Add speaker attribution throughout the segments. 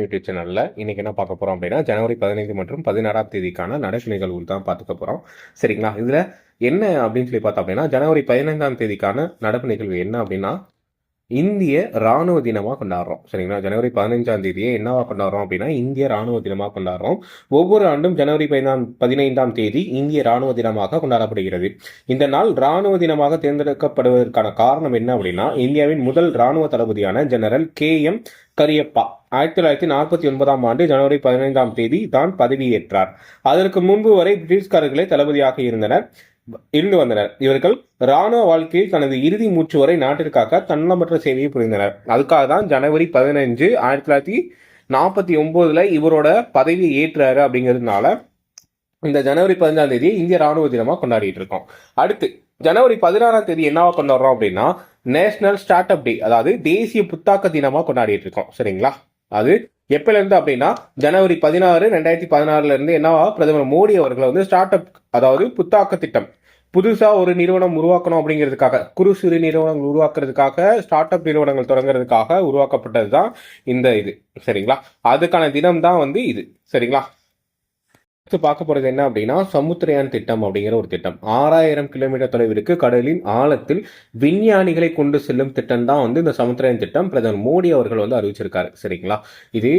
Speaker 1: YouTube சேனலில் இன்றைக்கி என்ன பார்க்க போகிறோம் அப்படின்னா ஜனவரி பதினைந்து மற்றும் பதினாறாம் தேதிக்கான நடப்பு நிகழ்வு தான் பார்த்துக்க போகிறோம் சரிங்களா? இதில் என்ன அப்படின்னு சொல்லி பார்த்தோம் அப்படின்னா ஜனவரி பதினைந்தாம் தேதிக்கான நடப்பு நிகழ்வு என்ன அப்படின்னா இந்திய ராணுவ தினமாக கொண்டாடுறோம். சரிங்களா? ஜனவரி பதினைஞ்சாம் தேதியை என்னவா கொண்டாடுறோம் அப்படின்னா இந்திய ராணுவ தினமாக கொண்டாடுறோம். ஒவ்வொரு ஆண்டும் ஜனவரி பதினாம் பதினைந்தாம் தேதி இந்திய ராணுவ தினமாக கொண்டாடப்படுகிறது. இந்த நாள் ராணுவ தினமாக தேர்ந்தெடுக்கப்படுவதற்கான காரணம் என்ன அப்படின்னா இந்தியாவின் முதல் ராணுவ தளபதியான ஜெனரல் கே எம் கரியப்பா. ஆயிரத்தி தொள்ளாயிரத்தி நாற்பத்தி ஒன்பதாம் ஆண்டு ஜனவரி பதினைந்தாம் தேதி தான் பதவியேற்றார். அதற்கு முன்பு வரை பிரிட்டிஷ்காரர்களே தளபதியாக இருந்தனர். இருந்து வந்தனர். இவர்கள் ராணுவ வாழ்க்கையில் தனது இறுதி மூச்சு வரை நாட்டிற்காக தன்னலமற்ற சேவையை புரிந்தனர். அதுக்காக தான் ஜனவரி பதினஞ்சு ஆயிரத்தி தொள்ளாயிரத்தி நாற்பத்தி ஒன்பதுல இவரோட பதவியை ஏற்றாரு அப்படிங்கிறதுனால இந்த ஜனவரி பதினஞ்சாம் தேதியை இந்திய ராணுவ தினமா கொண்டாடிட்டு இருக்கோம். அடுத்து ஜனவரி பதினாறாம் தேதி என்னவா கொண்டாடுறோம் அப்படின்னா நேஷனல் ஸ்டார்ட் அப் டே அதாவது தேசிய புத்தாக்க தினமா கொண்டாடிட்டு இருக்கோம். சரிங்களா? அது எப்பல இருந்து அப்படின்னா ஜனவரி பதினாறு ரெண்டாயிரத்தி பதினாறுல இருந்து என்னவா பிரதமர் மோடி அவர்களை வந்து ஸ்டார்ட் அப் அதாவது புத்தாக்க திட்டம் புதுசா ஒரு நிறுவனம் உருவாக்கணும் அப்படிங்கிறதுக்காக குறு சிறு நிறுவனங்கள் உருவாக்குறதுக்காக ஸ்டார்ட் அப் நிறுவனங்கள் தொடங்குறதுக்காக உருவாக்கப்பட்டது தான் இந்த இது. சரிங்களா? அதுக்கான தினம் தான் வந்து இது. சரிங்களா? அடுத்து பார்க்க போறது என்ன அப்படின்னா சமுத்திரயான் திட்டம் அப்படிங்கிற ஒரு திட்டம். ஆறாயிரம் கிலோமீட்டர் தொலைவிற்கு கடலின் ஆழத்தில் விஞ்ஞானிகளை கொண்டு செல்லும் திட்டம் தான் வந்து இந்த சமுத்திரயான் திட்டம். பிரதமர் மோடி அவர்கள் வந்து அறிவிச்சிருக்காரு. சரிங்களா? இது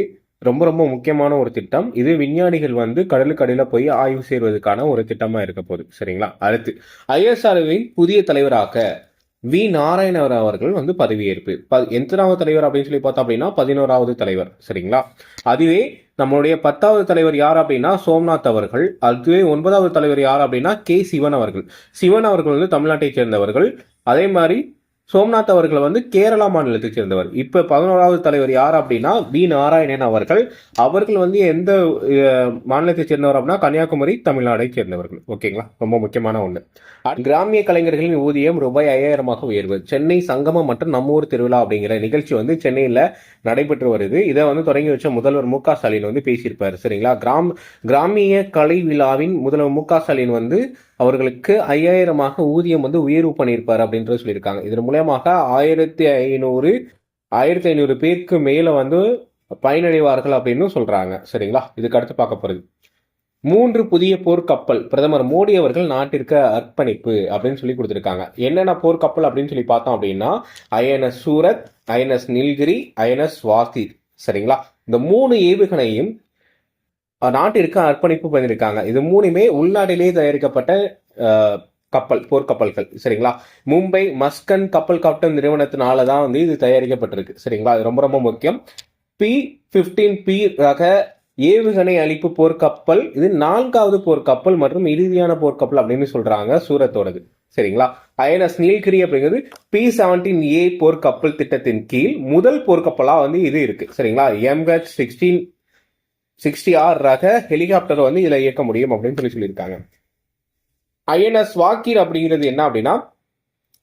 Speaker 1: ரொம்ப ரொம்ப முக்கியமான ஒரு திட்டம். இது விஞ்ஞானிகள் வந்து கடலுக்கு அடியில் போய் ஆய்வு செய்வதற்கான ஒரு திட்டமா இருக்க போகுது. சரிங்களா? அடுத்து ஐஎஸ்ஆர்வின் புதிய தலைவராக வி. நாராயணர் அவர்கள் வந்து பதவியேற்பு. ப எத்தனாவது தலைவர் அப்படின்னு சொல்லி பார்த்தோம் அப்படின்னா பதினோராவது தலைவர். சரிங்களா? அதுவே நம்மளுடைய பத்தாவது தலைவர் யார் அப்படின்னா சோம்நாத் அவர்கள். அதுவே ஒன்பதாவது தலைவர் யார் அப்படின்னா கே. சிவன் அவர்கள். சிவன் அவர்கள் வந்து தமிழ்நாட்டை சேர்ந்தவர்கள். அதே மாதிரி சோம்நாத் அவர்கள் வந்து கேரளா மாநிலத்தைச் சேர்ந்தவர். இப்போ பதினோராவது தலைவர் யார் அப்படின்னா வி நாராயணன் அவர்கள். அவர்கள் வந்து எந்த மாநிலத்தை மாநிலத்தைச் சேர்ந்தவர் அப்படின்னா கன்னியாகுமரி தமிழ்நாடை சேர்ந்தவர்கள். ஓகேங்களா? ரொம்ப முக்கியமான ஒன்று கிராமிய கலைஞர்களின் ஊதியம் ரூபாய் ஐயாயிரமாக உயர்வு. சென்னை சங்கமம் மற்றும் நம்மூர் திருவிழா அப்படிங்கிற நிகழ்ச்சி வந்து சென்னையில் நடைபெற்று வருது. இதை வந்து தொடங்கி வச்ச முதல்வர் மு க ஸ்டாலின் வந்து பேசியிருப்பார். சரிங்களா? கிராம் கிராமிய கலை விழாவின் முதல்வர் மு க ஸ்டாலின் வந்து அவர்களுக்கு ஐயாயிரமாக ஊதியம் வந்து உயர்வு பண்ணியிருப்பார் அப்படின்றது சொல்லியிருக்காங்க. இதன் மூலயமாக ஆயிரத்தி ஐநூறு ஆயிரத்தி ஐநூறு பேருக்கு மேலே வந்து பயனடைவார்கள் அப்படின்னு சொல்கிறாங்க சரிங்களா? இதுக்கு அடுத்து பார்க்க போகிறது மூன்று புதிய போர்க்கப்பல் பிரதமர் மோடி அவர்கள் நாட்டிற்கு அர்ப்பணிப்பு அப்படின்னு சொல்லி கொடுத்துருக்காங்க. என்னென்ன போர்க்கப்பல் அப்படின்னு சொல்லி பார்த்தோம் அப்படின்னா INS Surat INS Nilgiri INS வாசி சரிங்களா? இந்த மூணு ஏவுகணையும் நாட்டிற்கு அர்ப்பணிப்பு பண்ணியிருக்காங்க. இது மூணுமே உள்நாட்டிலேயே தயாரிக்கப்பட்ட கப்பல் போர்க்கப்பல்கள் சரிங்களா? மும்பை மஸ்கன் கப்பல் காப்டன் நிறுவனத்தினால தான் வந்து இது தயாரிக்கப்பட்டிருக்கு சரிங்களா? அது ரொம்ப ரொம்ப முக்கியம். பி பிப்டீன் பி ரக ஏவுகணை அளிப்பு போர்க்கப்பல் இது நான்காவது போர்க்கப்பல் மற்றும் இறுதியான போர்க்கப்பல் அப்படின்னு சொல்றாங்க சூரத்தோடது சரிங்களா? ஐஎன்எஸ் நீல்கிரி அப்படிங்கிறது பி செவன்டீன் ஏ போர்க்கப்பல் திட்டத்தின் கீழ் முதல் போர்க்கப்பலா வந்து இது இருக்கு சரிங்களா? எம்ஹெச் சிக்ஸ்டீன் சிக்ஸ்டி ஆர் ரக ஹெலிகாப்டர் வந்து இதில் இயக்க முடியும் அப்படின்னு சொல்லி சொல்லியிருக்காங்க. ஐஎன்எஸ் வாக்கீர் அப்படிங்கிறது என்ன அப்படின்னா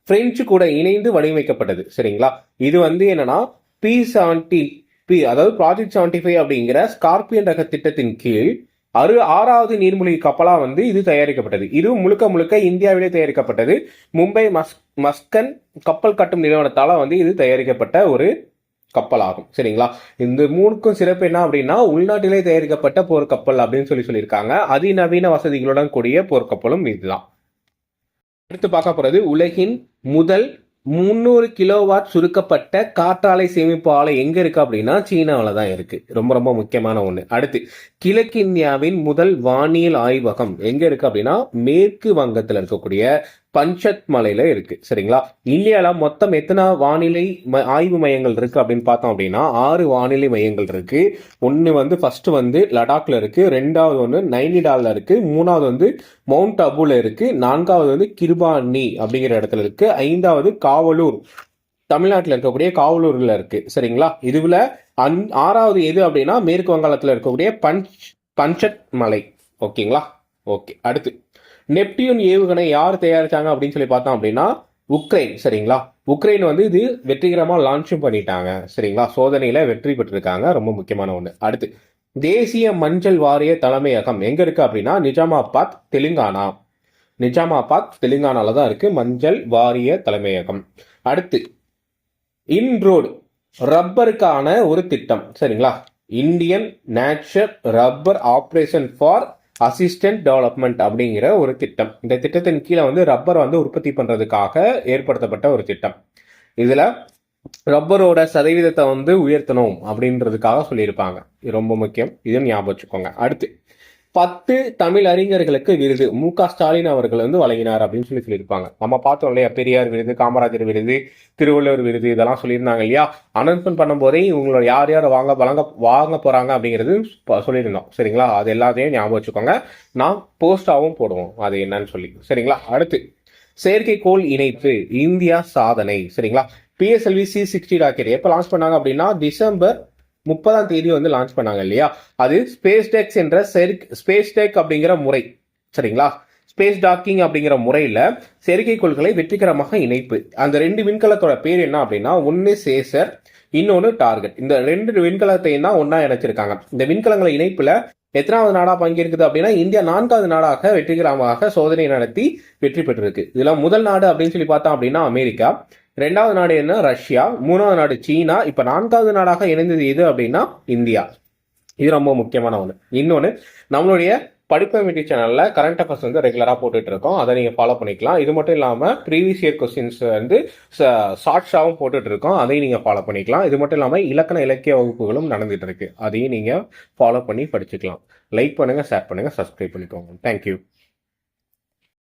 Speaker 1: பிரெஞ்சு கூட இணைந்து வடிவமைக்கப்பட்டது சரிங்களா? இது வந்து என்னன்னா பி செவன்டி பி அதாவது ப்ராஜெக்ட் செவன்டி ஃபைவ் அப்படிங்கிற ஸ்கார்பியன் ரக திட்டத்தின் கீழ் அறு ஆறாவது நீர்மூழ்கி கப்பலாக வந்து இது தயாரிக்கப்பட்டது. இது முழுக்க முழுக்க இந்தியாவிலே தயாரிக்கப்பட்டது. மும்பை மஸ் மஸ்கன் கப்பல் கட்டும் நிறுவனத்தால் வந்து இது தயாரிக்கப்பட்ட ஒரு கப்பல் ஆகும் சரிங்களா? இந்த மூணுக்கும் சிறப்பு என்ன அப்படின்னா உள்நாட்டிலே தயாரிக்கப்பட்ட போர்க்கப்பல் அப்படின்னு சொல்லி சொல்லியிருக்காங்க. அதிநவீன வசதிகளுடன் கூடிய போர்க்கப்பலும் இதுதான். அடுத்து பார்க்க போறது உலகின் முதல் முந்நூறு கிலோவாட் சுருக்கப்பட்ட காற்றாலை சேமிப்பு ஆலை எங்க இருக்கு அப்படின்னா சீனாவில் தான் இருக்கு. ரொம்ப ரொம்ப முக்கியமான ஒன்று அடுத்து கிழக்கிந்தியாவின் முதல் வானியல் ஆய்வகம் எங்க இருக்கு அப்படின்னா மேற்கு வங்கத்தில் இருக்கக்கூடிய பஞ்சத் மலையில இருக்கு சரிங்களா? இந்தியால மொத்தம் எத்தனை வானிலை ம- ஆய்வு மையங்கள் இருக்கு அப்படின்னு பார்த்தோம் அப்படின்னா ஆறு வானிலை மையங்கள் இருக்கு. ஒன்று வந்து ஃபர்ஸ்ட் வந்து லடாக்ல இருக்கு ரெண்டாவது ஒன்று நைனிடால இருக்கு மூணாவது வந்து மவுண்ட் அபுல இருக்கு நான்காவது வந்து கிருபானி அப்படிங்கிற இடத்துல இருக்கு ஐந்தாவது காவலூர். தமிழ்நாட்டில் இருக்கக்கூடிய காவலூர்ல இருக்கு சரிங்களா? இதுல அந் ஆறாவது எது அப்படின்னா மேற்கு வங்காளத்தில் இருக்கக்கூடிய பஞ்ச் பஞ்சத் மலை ஓகேங்களா? ஓகே அடுத்து. நெப்டியூன் ஏவுகணை யார் தயாரிச்சாங்க அப்படின்னு சொல்லி பார்த்தோம் அப்படின்னா உக்ரைன் சரிங்களா? உக்ரைன் வந்து இது வெற்றிகரமாக லான்ச்சும் பண்ணிட்டாங்க சரிங்களா? சோதனையில வெற்றி பெற்றிருக்காங்க ரொம்ப முக்கியமான ஒன்று அடுத்து தேசிய மஞ்சள் வாரிய தலைமையகம் எங்க இருக்கு அப்படின்னா நிஜாமாபாத் தெலுங்கானா. நிஜாமாபாத் தெலுங்கானால தான் இருக்கு மஞ்சள் வாரிய தலைமையகம். அடுத்து இன்ரோடு ரப்பருக்கான ஒரு திட்டம் சரிங்களா? Indian nature rubber operation for assistant development அப்படிங்கிற ஒரு திட்டம். இந்த திட்டத்தின் கீழே வந்து ரப்பர் வந்து உற்பத்தி பண்ணுறதுக்காக ஏற்படுத்தப்பட்ட ஒரு திட்டம். இதில் ரப்பரோட சதவீதத்தை வந்து உயர்த்தணும் அப்படின்றதுக்காக சொல்லியிருப்பாங்க. இது ரொம்ப முக்கியம். இதுன்னு ஞாபகம் வச்சுக்கோங்க. அடுத்து பத்து தமிழ் அறிஞர்களுக்கு விருது. மு க ஸ்டாலின் அவர்கள் வந்து வழங்கினார் அப்படின்னு சொல்லி சொல்லியிருப்பாங்க. நம்ம பார்த்தோம் இல்லையா பெரியார் விருது காமராஜர் விருது திருவள்ளுவர் விருது இதெல்லாம் சொல்லியிருந்தாங்க இல்லையா? அனௌன்ஸ்மெண்ட் பண்ணும்போதே இவங்களோட யார் யார் வாங்க வழங்க வாங்க போறாங்க அப்படிங்கிறது சொல்லியிருந்தோம். சரிங்களா? அது எல்லாத்தையும் ஞாபகம் வச்சுக்கோங்க. நான் போஸ்டாகவும் போடுவோம். அது என்னன்னு சொல்லி. சரிங்களா? அடுத்து செயற்கைக்கோள் இணைப்பு இந்தியா சாதனை. சரிங்களா? பிஎஸ்எல்வி சி சிக்ஸ்டி ராக்கெட் எப்போ லான்ச் பண்ணாங்க அப்படின்னா டிசம்பர் முப்பதாம் தேதி வந்து லான்ச் பண்ணாங்க இல்லையா? அது ஸ்பேஸ் டெக்ஸ் என்ற ஸ்பேஸ் டெக் அப்படிங்கிற முறை சரிங்களா? ஸ்பேஸ் டாக்கிங் அப்படிங்கிற முறையில் செயற்கைக்கோள்களை வெற்றிகரமாக இணைப்பு. அந்த ரெண்டு விண்கலத்தோட பேர் என்ன அப்படின்னா ஒன்று சேசர் இன்னொன்று டார்கெட் இந்த ரெண்டு விண்கலத்தையும் தான் ஒன்றா இணைச்சிருக்காங்க. இந்த விண்கலங்களை இணைப்பில் எத்தனாவது நாடாக பங்கேற்குது அப்படின்னா இந்தியா நான்காவது நாடாக வெற்றிகரமாக சோதனை நடத்தி வெற்றி பெற்றிருக்கு. இதில் முதல் நாடு அப்படின்னு சொல்லி பார்த்தோம் அப்படின்னா அமெரிக்கா. ரெண்டாவது நாடு என்ன? ரஷ்யா. மூணாவது நாடு சீனா. இப்ப நான்காவது நாடாக இணைந்தது எது அப்படின்னா இந்தியா. இது ரொம்ப முக்கியமான ஒன்று இன்னொன்று நம்மளுடைய படிப்பமிட்டி சேனலில் கரண்ட் அஃபேர்ஸ் வந்து ரெகுலராக போட்டுட்டு இருக்கோம் அதை நீங்கள் ஃபாலோ பண்ணிக்கலாம். இது மட்டும் இல்லாமல் ப்ரீவியஸ் இயர் கொஸ்டின்ஸ் வந்து ஷார்ட்ஸாகவும் போட்டுட்டு இருக்கோம் அதையும் நீங்கள் ஃபாலோ பண்ணிக்கலாம். இது மட்டும் இல்லாமல் இலக்கண இலக்கிய வகுப்புகளும் நடந்துட்டு இருக்கு அதையும் நீங்கள் ஃபாலோ பண்ணி படிச்சுக்கலாம். லைக் பண்ணுங்கள் ஷேர் பண்ணுங்கள் சப்ஸ்கிரைப் பண்ணிக்கோங்க. தேங்க்யூ